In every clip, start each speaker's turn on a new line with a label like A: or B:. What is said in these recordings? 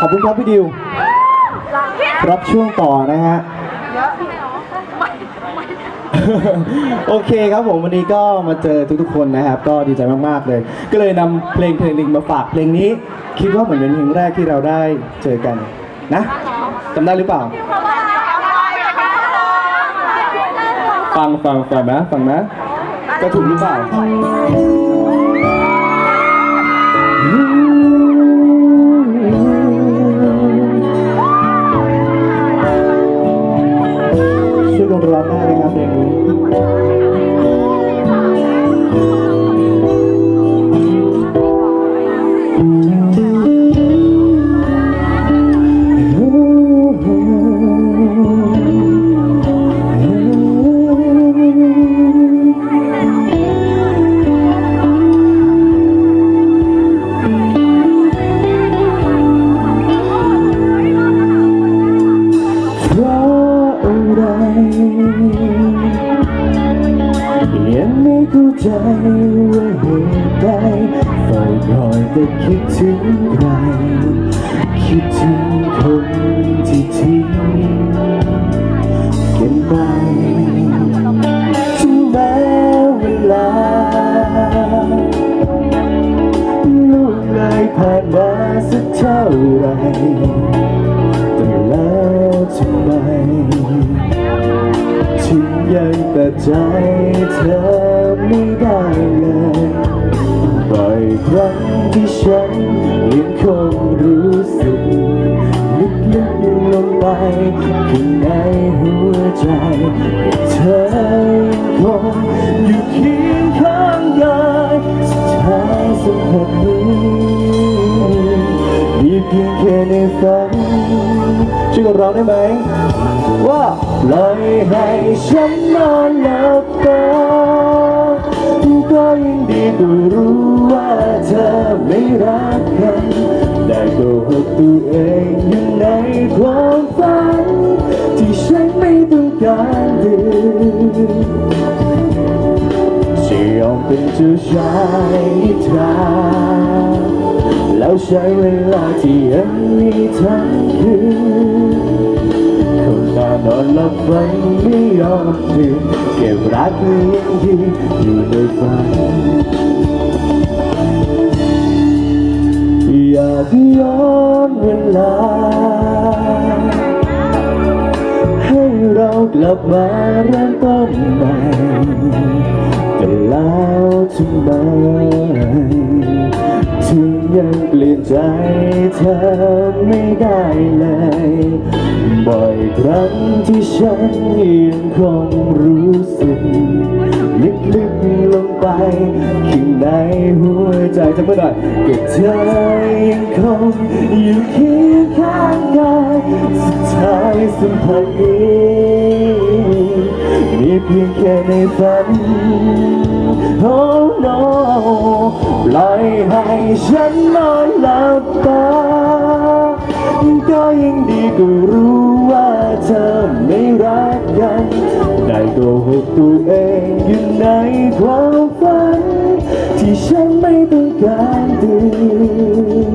A: ขอบคุณครับพี่ดิว รับช่วงต่อนะฮะ โอเคครับผมวันนี้ก็มาเจอทุกๆคนนะครับ ก็ดีใจมากๆเลย ก็เลยนำเพลงเพลงหนึ่งมาฝากเพลงนี้ คิดว่าเหมือนเป็นเพลงแรกที่เราได้เจอกันนะจำได้หรือเปล่า ฟังฟังฟังนะฟังนะ จะถูกหรือเปล่า ครับเพลงนี้เพ ใจว่าเหตุใดเฝ้าคอยแต่คิดถึงใคร คิดถึงคนที่ทิ้งกันไปถึงแม้เวลาลูกเลยผ่านมาสักเท่าไรแต่แล้วทำไมถึงยังตัดใจเธอ ไม่ได้เลยบ่อยครั้งที่ฉันยังคงรู้สึกลึกๆลงไปข้างในหัวใจเธอคงอยู่เคียงข้างกายสุดท้ายสัมผัสนี้มีเพียงแค่ในฝันช่วยกันร้องได้ไหมว่าปล่อยให้ฉันนอนหลับตา ก็ยังดีกว่ารู้ว่าเธอไม่รักกันได้โกหกตัวเองอยู่ในความฝันที่ฉันไม่ต้องการดืจะยอมเป็นเจ้าชายนิทราแล้วใช้เวลาที่ยังมีทั้งคืน นอนหลับฝันไม่ยอมตื่นเก็บรักไว้ยังยืนอยู่ในฝันอยากย้อนเวลา ให้เรากลับมาเริ่มต้นใหม่แต่แล้วทำไม ยังเปลี่ยนใจเธอไม่ได้เลย บ่อยครั้งที่ฉันยังคงรู้สึกลึกๆลงไปข้างในหัวใจจำไม่ได้ก็เธอยังคงอยู่เคียงข้างกายสุดท้ายสัมพันธ์นี้ เพียงแค่ในฝัน Oh no ปล่อยให้ฉันนอนหลับตา ก็ยังดีก็รู้ว่าเธอไม่รักกันได้โกหกตัวเองอยู่ในความฝัน ที่ฉันไม่ต้องการดื่ม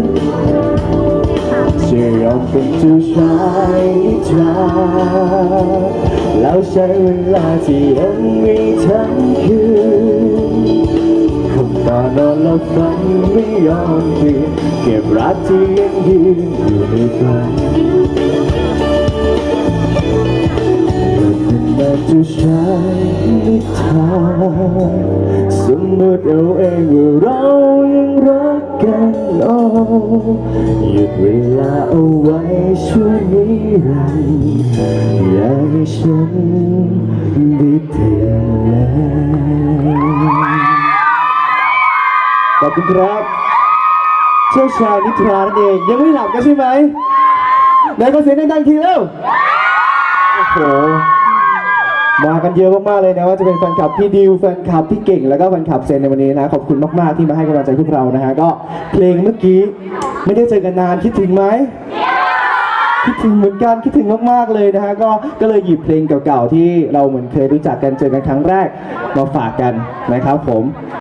A: จะยอมเป็นเจ้าชายนิทราแล้วใช้เวลาที่ยังมีทั้งคืนคงตานอนหลับฝันไม่ยอมตื่นเก็บรักที่ยังยืนอยู่ในใจ เจ้าชายนิทานสมมติเอาเองว่าเรายังรักกันโอ้หยุดเวลาเอาไว้ช่วงนี้รันดร์อยากให้ฉันได้เตื่นแล้วขอบคุณครับเจ้าชายนิทรานั่นเองยังไม่หลับกันใช่ไหมไหนขอเสียงดังๆทีเร็วโอ้โห มากันเยอะมากๆเลยนะว่าจะเป็นแฟนคลับพี่ดิวแฟนคลับพี่เก่งแล้วก็แฟนคลับเซนในวันนี้นะขอบคุณมากๆที่มาให้กำลังใจพวกเรานะฮะก็เพลงเมื่อกี้ไม่ได้เจอกันนานคิดถึงไหมคิดถึงเหมือนกันคิดถึงมากๆเลยนะฮะก็ก็เลยหยิบเพลงเก่าๆที่เราเหมือนเคยรู้จักกันเจอกันครั้งแรกมาฝากกันนะครับผม